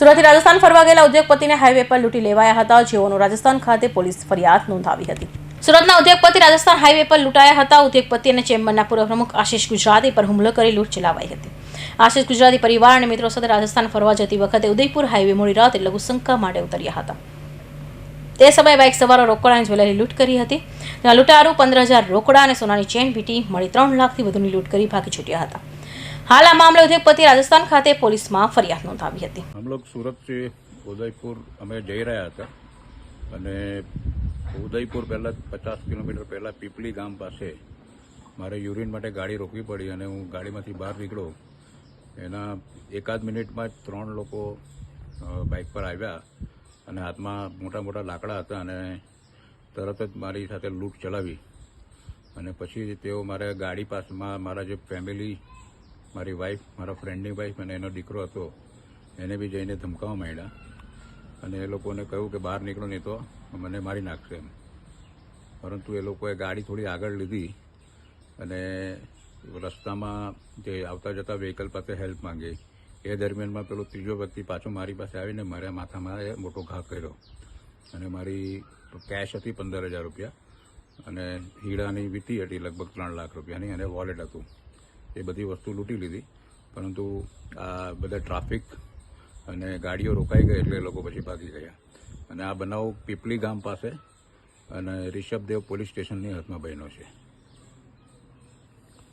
સુરતથી રાજસ્થાન ફરવા ગયેલા ઉદ્યોગપતિને હાઈવે પર લૂંટી લેવાયા હતા. જેઓનો રાજસ્થાન ખાતે પોલીસ ફરિયાદ નોંધાવી હતી. સુરતના ઉદ્યોગપતિ રાજસ્થાન હાઈવે પર લૂંટાયા હતા. ઉદ્યોગપતિ અને ચેમ્બરના પૂર્વ પ્રમુખ આશિષ ગુજરાતી પર હુમલો કરી લૂંટ ચલાવાઈ હતી. આશિષ ગુજરાતી પરિવાર અને મિત્રો સાથે રાજસ્થાન ફરવા જતી વખતે ઉદયપુર હાઈવે મોડી રાતે લઘુશંકા માટે ઉતર્યા હતા. તે સમયે બાઇક સવારો રોકડા અને જ્વેલરી લૂંટ કરી હતી. જ્યાં લૂંટારૂ પંદર હજાર રોકડા અને સોનાની ચેન પીટી મળી ત્રણ લાખથી વધુની લૂંટ કરી ભાગી છૂટ્યા હતા. હાલ આ મામલે ઉદ્યોગપતિ રાજસ્થાન ખાતે પોલીસમાં ફરિયાદ નોંધાવી હતી. હમ સુરતથી ઉદયપુર અમે જઈ રહ્યા હતા અને ઉદયપુર પહેલાં પચાસ કિલોમીટર પહેલાં પીપલી ગામ પાસે મારે યુરિન માટે ગાડી રોકવી પડી અને હું ગાડીમાંથી બહાર નીકળો એના એકાદ મિનિટમાં જ ત્રણ લોકો બાઇક પર આવ્યા અને હાથમાં મોટા મોટા લાકડા હતા અને તરત જ મારી સાથે લૂંટ ચલાવી અને પછી તેઓ મારે ગાડી પાસમાં મારા જે ફેમિલી મારી વાઈફ મારા ફ્રેન્ડની વાઈફ અને એનો દીકરો હતો, એને બી જઈને ધમકાવવા માંડ્યા. અને એ લોકોને કહ્યું કે બહાર નીકળો નહીં તો મને મારી નાખશે એમ. પરંતુ એ લોકોએ ગાડી થોડી આગળ લીધી અને રસ્તામાં જે આવતા જતા વ્હીકલ પાસે હેલ્પ માંગી, એ દરમિયાનમાં પેલો ત્રીજો વ્યક્તિ પાછો મારી પાસે આવીને મારા માથામાં એ મોટો ઘા કર્યો. અને મારી કેશ હતી પંદર હજાર રૂપિયા અને હીરાની વીતી હતી લગભગ ત્રણ લાખ રૂપિયાની અને વોલેટ હતું. એ બધી વસ્તુ લૂંટી લીધી. પરંતુ આ બધા ટ્રાફિક અને ગાડીઓ રોકાઈ ગઈ એટલે એ લોકો પછી ભાગી ગયા. અને આ બનાવ પીપલી ગામ પાસે અને રિષભદેવ પોલીસ સ્ટેશનની હાથમાં બન્યો છે.